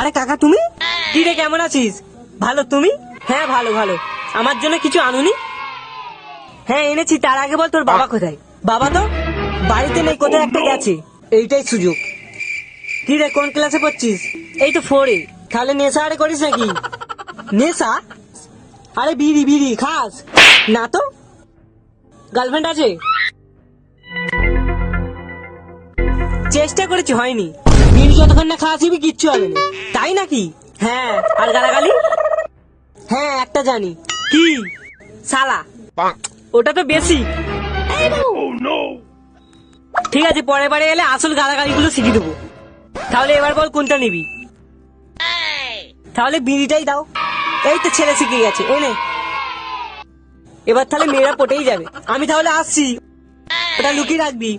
আরে কাকা, তুমি? কি রে কেমন আছিস? ভালো, তুমি? হ্যাঁ ভালো ভালো। আমার জন্য কিছু আনুনি? হ্যাঁ এনেছি, তার আগে বল তোর বাবা কোথায়? বাবা তো? বাড়িতে নেই, কোথায় একটা গেছে। এইটাই সুযোগ। কি রে কোন ক্লাসে পড়ছিস? এই তো ফোরে তাহলে নেশা আরে করিস নাকি? নেশা? আরে বিড়ি বিড়ি, খাস। না তো? গার্লফ্রেন্ড আছে? চেষ্টা করেছি, হয়নি। বিড়ি যতক্ষণ না খাওয়া খাওয়াছিবি কিচ্ছু হবে না। তাই নাকি? হ্যাঁ আর গালাগালি? হ্যাঁ একটা জানি। কি? সালা। ওটা তো বেশি। ঠিক আছে পরের বারে এলে আসল গালাগালি গুলো শিখিয়ে দেবো। তাহলে এবার বল কোনটা নিবি? তাহলে বিড়িটাই দাও। এই তো ছেলে শিখে গেছে এনে। এবার তাহলে মেয়েরা পটেই যাবে। আমি তাহলে আসছি। ওটা লুকিয়ে রাখবি।